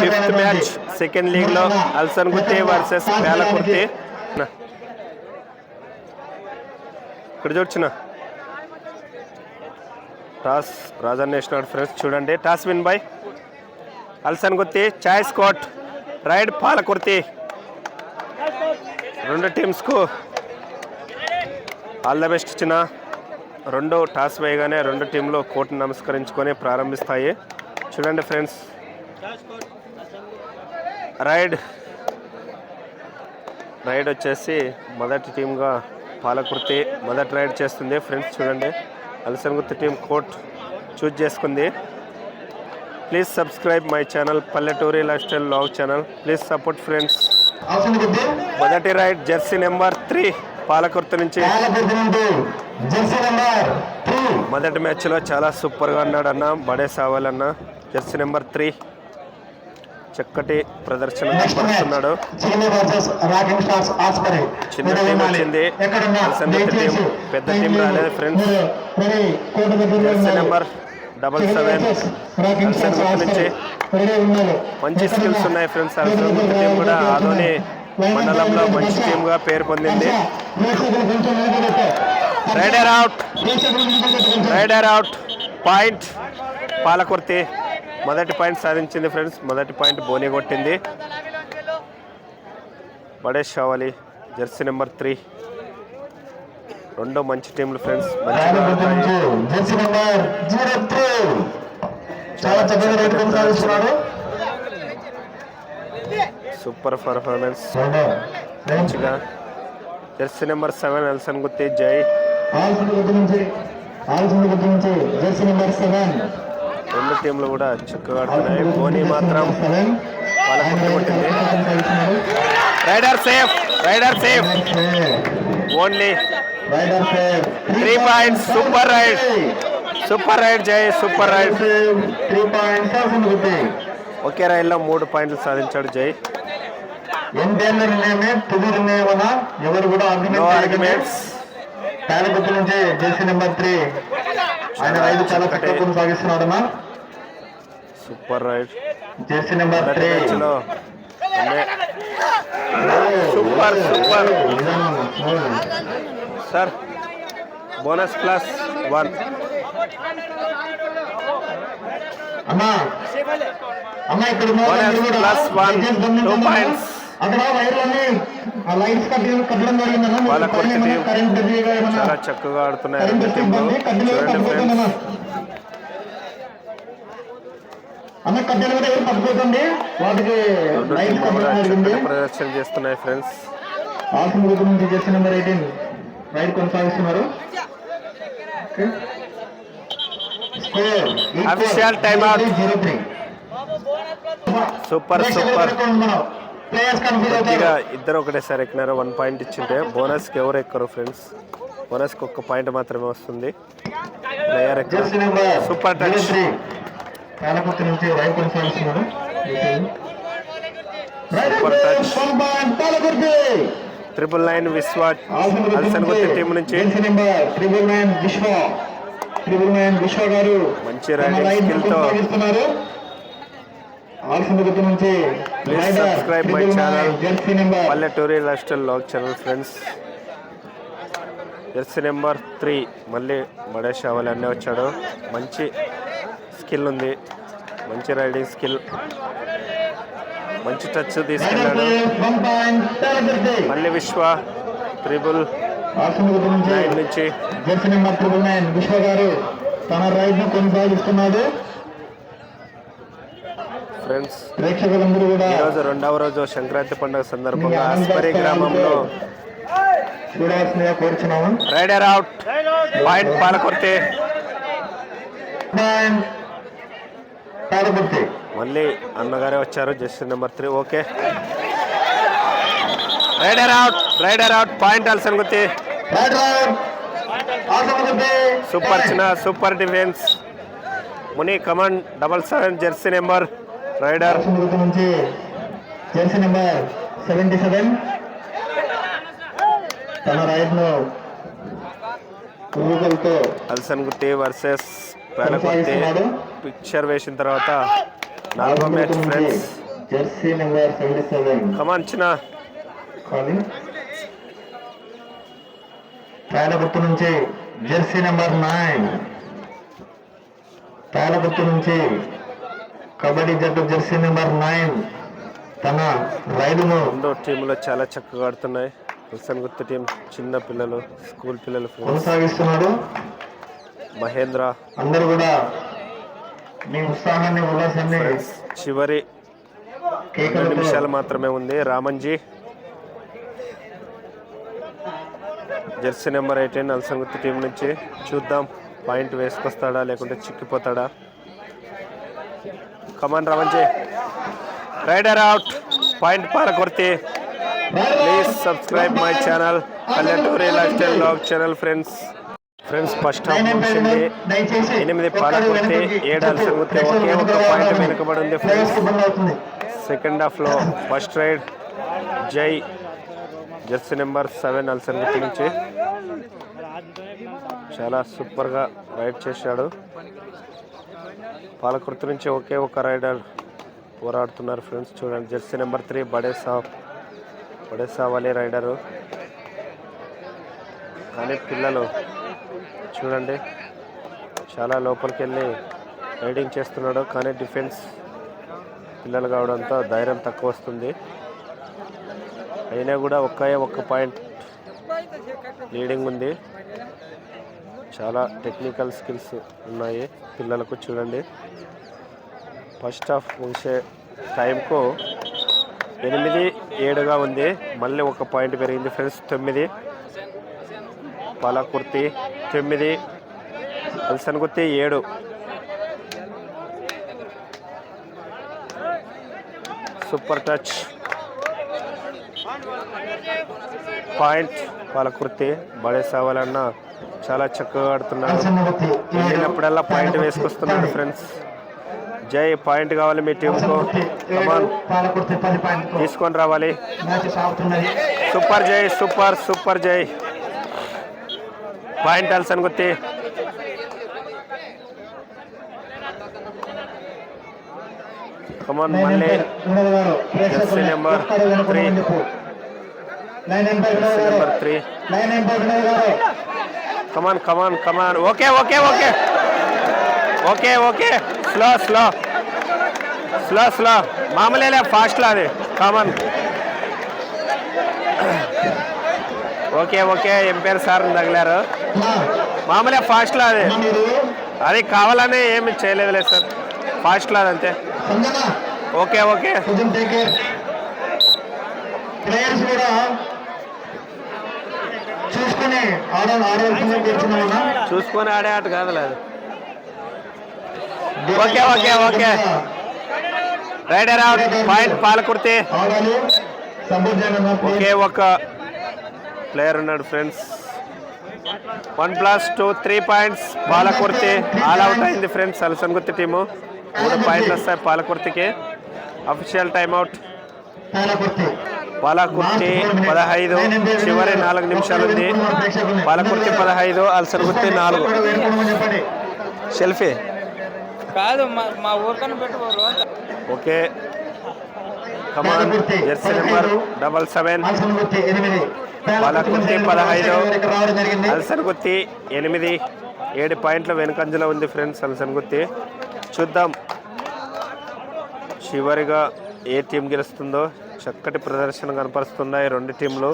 Fifth match second లీగ్లో అల్సన్ Gutti versus Velakurthi ఇక్కడ చూడొచ్చున టాస్ రాజన్ నేషనల్ ఫ్రెండ్స్ చూడండి. Toss win by Alsan Gutti చాయ్ స్కాట్ రైడ్ పాలకుర్తి రెండు టీమ్స్కు ఆల్ ద బెస్ట్ ఇచ్చిన రెండు టాస్ వేయగానే రెండు టీంలు కోర్టు నమస్కరించుకొని ప్రారంభిస్తాయి. చూడండి ఫ్రెండ్స్. రైడ్. రైడ్ వచ్చేసి మొదటి టీంగా పాలకుర్తి మొదటి రైడ్ చేస్తుంది. ఫ్రెండ్స్ చూడండి అలసనగుత్తి టీం కోర్ట్ చూజ్ చేసుకుంది. Please subscribe my channel Palleturi life style log channel. Please support friends. మొదటి raid jersey number three Palakurthi నుంచి. మొదటి మ్యాచ్లో చాలా సూపర్గా ఆడినాడు అన్న బడే సావాలన్న. Jersey number three. చక్కటి ప్రదర్శన కనబరుస్తున్నాడు చిన్ని టీం వచ్చింది. టీం, పెద్ద టీం రాలేదు ఫ్రెండ్స్. నెంబర్ డబల్ సెవెన్ నుంచి మంచి స్కిల్స్ ఉన్నాయి ఫ్రెండ్స్ అల్సన్ టీం కూడా ఆదోని మండలంలో మంచి టీంగా పేరు పొందింది. Raider out raider out point Palakurthi. మొదటి పాయింట్ సాధించింది ఫ్రెండ్స్. మొదటి పాయింట్ బోని కొట్టింది. Badesh Shavali jersey number three. రెండు మంచి టీంలు ఫ్రెండ్స్. Super performance. మంచిగా. Jersey number seven Elsan Gutti జై. Jersey number seven. రెండు టీంలు కూడా చక్కగా ఆడుతున్నాయి. బోని మాత్రం Palakurthi raider safe raider safe. Only three points super raid. Super raid జై సూపర్ రైడ్. త్రీ పాయింట్స్ ఆల్ఫుడ్ ఒకే రైడ్లో మూడు పాయింట్లు సాధించాడు జై. ఎంతేళ్ళ నిర్ణయమే ఎవరు కూడా ఆర్గ్యుమెంట్స్ నుంచి జెర్సీ నెంబర్ త్రీ. ఆయన రైతు చాలా చక్కగా super raid jersey number three. మ్యాచ్లో super super. Sir bonus plus one. అన్నా అన్నా ఇక్కడ. అక్కడ వైర్లన్నీ ఆ లైట్స్ కట్టడం జరిగిందన్నా వాళ్ళ team కరెంట్ బిజీగా ఏమైనా చాలా చక్కగా ఆడుతున్నాయి కరెంట్ ఇబ్బంది అన్న కట్టెలు కూడా పట్టుకోకండి వాటికి కూడా కట్టడం జరిగింది ప్రదర్శన చేస్తున్నాయి ఫ్రెండ్స్. ఆల్ఫన్ గ్రూప్ నుంచి జెర్సీ నెంబర్ ఎయిటీన్ రైడ్ కొనసాగిస్తున్నారు. timeout. Zero three. Super super ఇద్దరు ఒకటేసారి ఎక్కినారు వన్ పాయింట్ ఇచ్చింటే. బోనస్కి ఎవరు ఎక్కరు ఫ్రెండ్స్? బోనస్కి ఒక్క పాయింట్ మాత్రమే వస్తుంది. ప్లేయర్ ఎక్కరు. Super touch. కాలకుర్తి నుంచి point Palakurthi triple nine Vishwa Alsan Gutti team నుంచి. Triple nine Vishwa. Triple nine Vishwa గారు మంచి రైడింగ్ స్కిల్తో. నుంచి please subscribe my channel Palleturi life style log channel friends jersey number three మళ్ళీ అవ్వాలి అన్నీ వచ్చాడు. మంచి స్కిల్ ఉంది. మంచి రైడింగ్ స్కిల్. మంచి టచ్ తీసుకెళ్ళాడు. పాలకుర్తి మళ్ళీ విశ్వ త్రిబుల్ నుంచి. విశ్వ గారు తన రైడ్ను కొనసాగిస్తున్నాడు ఫ్రెండ్స్ ప్రేక్షకులందరూ కూడా ఈరోజు రెండవ రోజు సంక్రాంతి పండుగ సందర్భంగా ఆస్పరి గ్రామంలో చూడాల్సిందిగా కోరుచున్నాము. Raider out. పాయింట్ పాలకుర్తి. మళ్ళీ అన్నగారే వచ్చారు just number three. Okay. Raider out raider out point right Asamakurthi super చిన్న super defence Muni command double seven jersey number raider jersey number seventy seven తన అల్సన్ గుత్తి వర్సెస్ పేలకొత్తి పిక్చర్ వేసిన తర్వాత నాలుగో match friends. Jersey number seventy seven. Come on. Calling Talagurthu నుంచి jersey number nine. తాళగుర్తు నుంచి కబడ్డీ జట్టు Jersey number nine. తన రైలును రెండో టీంలో చాలా చక్కగా ఆడుతున్నాయి. హుస్సేన్ గుర్తు టీం చిన్న పిల్లలు స్కూల్ పిల్లలు కొనసాగిస్తున్నాడు. మహేంద్ర. అందరూ కూడా మీ ఉత్సాహాన్ని ఉల్లాసాన్ని చివరి రెండు నిమిషాలు మాత్రమే ఉంది. రామన్జీ జెర్సీ నెంబర్ ఎయిటీన్ అల్సన్ గుర్తు టీం నుంచి చూద్దాం. పాయింట్ వేసుకొస్తాడా లేకుంటే చిక్కిపోతాడా? Come on Ramanji raider out point Palakurthi. Please subscribe my channel పల్లెటూరి life style vlog channel friends friends first half ముగిసింది. ఎనిమిది పాలకొర్తి ఏడు అల్సన్ గుర్తి ఒకే ఒక పాయింట్ వెనుకబడి ఉంది ఫ్రెండ్స్ సెకండ్ హాఫ్లో ఫస్ట్ రైడ్ జై. Jersey number seven Alsan Gurthu నుంచి. చాలా సూపర్గా రైడ్ చేశాడు. పాలకుర్తి నుంచి ఒకే ఒక రైడర్ పోరాడుతున్నారు ఫ్రెండ్స్ చూడండి jersey number three Badesa Badesa Vale raider కానీ పిల్లలు చూడండి. చాలా లోపలికి వెళ్ళి రైడింగ్ చేస్తున్నాడు. కానీ డిఫెన్స్ పిల్లలు కావడంతో ధైర్యం తక్కువ వస్తుంది. అయినా కూడా ఒకే ఒక్క పాయింట్ లీడింగ్ ఉంది. చాలా టెక్నికల్ స్కిల్స్ ఉన్నాయి పిల్లలకు చూడండి. ఫస్ట్ హాఫ్ ముగిసే టైంకు ఎనిమిది ఏడుగా ఉంది. మళ్ళీ ఒక పాయింట్ పెరిగింది ఫ్రెండ్స్ తొమ్మిది. పాలకుర్తి తొమ్మిది అల్సన్గుర్తి ఏడు. Super touch. పాయింట్ పాలకుర్తి బడే సావాలన్న చాలా చక్కగా ఆడుతున్నాడు అసన్నవతి వెళ్ళినప్పుడల్లా పాయింట్ వేసుకొస్తున్నాడు ఫ్రెండ్స్. జై పాయింట్ కావాలి మీ టీంకు. తీసుకొని రావాలి. సూపర్ జై సూపర్ సూపర్ జై. Number three nine umpire jersey number three nine umpire Vinod గారు come on come on come on okay okay okay okay okay slow slow slow slow మామూలే ఫాస్ట్లో అది. Come on okay okay umpire sir తగిలారు? మామూలే ఫాస్ట్లో అది అది కావాలని ఏమి చేయలేదులే సార్. ఫాస్ట్లో అది అంతే. Okay okay. ప్లేయర్స్ కూడా చూసుకుని కూర్చున్నామన్నా చూసుకొని ఆడే ఆట కాదులే అది. Okay, okay, okay. Raider out point Palakurthi. ఒకే ఒక ప్లేయర్ ఉన్నాడు friends. One plus two three points Palakurthi all out అయింది ఫ్రెండ్స్ అలసన్గుర్తి టీము మూడు పాయింట్లు వస్తాయి పాలకుర్తికి. Official timeout Palakurthi. పాలకుర్తి పదహైదు చివరి నాలుగు నిమిషాలు ఉంది. పాలకుర్తి పదహైదు అలసన్గుర్తి నాలుగు. సెల్ఫీ కాదు మా మా ఊరికన్నా పెట్టుకోరు okay jersey number double seven Palakurthi పదహైదు. జరిగింది అలసన్గుత్తి ఎనిమిది. ఏడు పాయింట్ల వెనుకంజలో ఉంది ఫ్రెండ్స్ అలసన్గుత్తి చూద్దాం. చివరిగా ఏ టీం గెలుస్తుందో చక్కటి ప్రదర్శన కనపరుస్తున్నాయి రెండు టీంలు.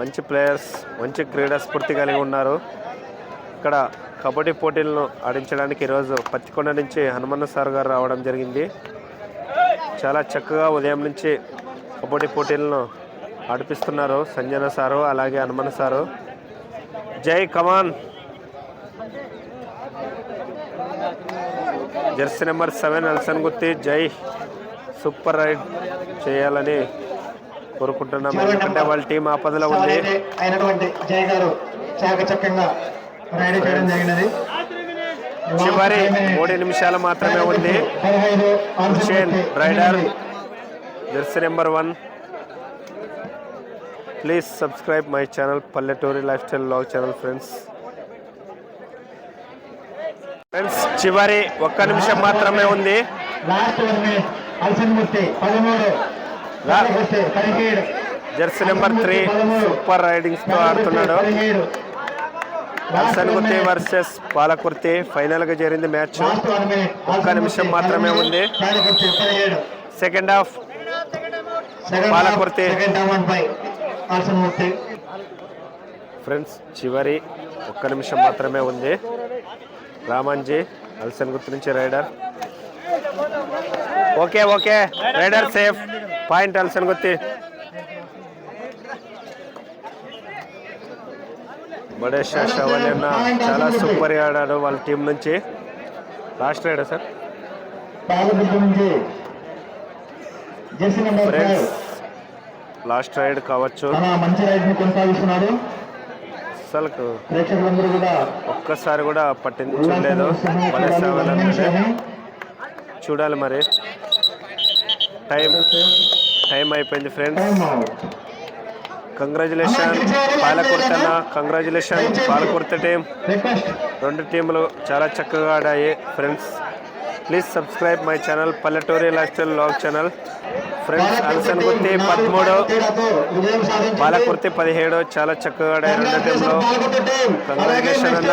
మంచి ప్లేయర్స్ మంచి క్రీడా స్ఫూర్తి కలిగి ఉన్నారు. ఇక్కడ కబడ్డీ పోటీలను ఆడించడానికి ఈరోజు పత్తికొండ నుంచి హనుమన్న సార్ గారు రావడం జరిగింది. చాలా చక్కగా ఉదయం నుంచి కబడ్డీ పోటీలను ఆడిపిస్తున్నారు సంజన సారు అలాగే హనుమన్న సారు. జై come on. Jersey number seven అల్సన్ గుత్తి జై సూపర్ రైడ్ చేయాలని కోరుకుంటున్నాం. ఎందుకంటే వాళ్ళ టీం ఆపదలో ఉంది. సారైతే అయినటువంటి జయ గారు చాకచక్యంగా రెడీ చేయడం జరిగినది. చివరి మూడు నిమిషాలు మాత్రమే ఉంది. Hussain raider. Jersey number one. Please subscribe my channel Palleturi life style log channel friends. Friends చివరి ఒక్క నిమిషం మాత్రమే ఉంది. జెర్సీ నెంబర్ త్రీ సూపర్ రైడింగ్స్తో ఆడుతున్నాడు. పదిహేడు వర్సెస్ పాలకుర్తి ఫైనల్గా జరిగింది మ్యాచ్. ఒక్క నిమిషం మాత్రమే ఉంది. Second half Palakurthi. ఫ్రెండ్స్ చివరి ఒక్క నిమిషం మాత్రమే ఉంది. రామాన్జీ అల్సన్ గుర్తు నుంచి raider. Okay okay. Raider safe. Point Alsan Gurthi Badesha Shavali చాలా సూపర్ ఆడాడు వాళ్ళ టీం నుంచి. Last raider sir friends last raid కావచ్చు. అసలు కూడా ఒక్కసారి కూడా పట్టించలేదు బడేష్ చూడాలి మరి. టైం టైం అయిపోయింది ఫ్రెండ్స్ కంగ్రాచులేషన్ పాలకుర్తి అన్న కంగ్రాచులేషన్ పాలకుర్తి టీం రెండు టీంలు చాలా చక్కగా ఆడాయి friends please subscribe my channel Palleturi life style log channel friends Alsan Gurthi పదమూడు. పాలకుర్తి పదిహేడు చాలా చక్కగా ఆడాయి రెండు టీంలో Congratulations అన్న.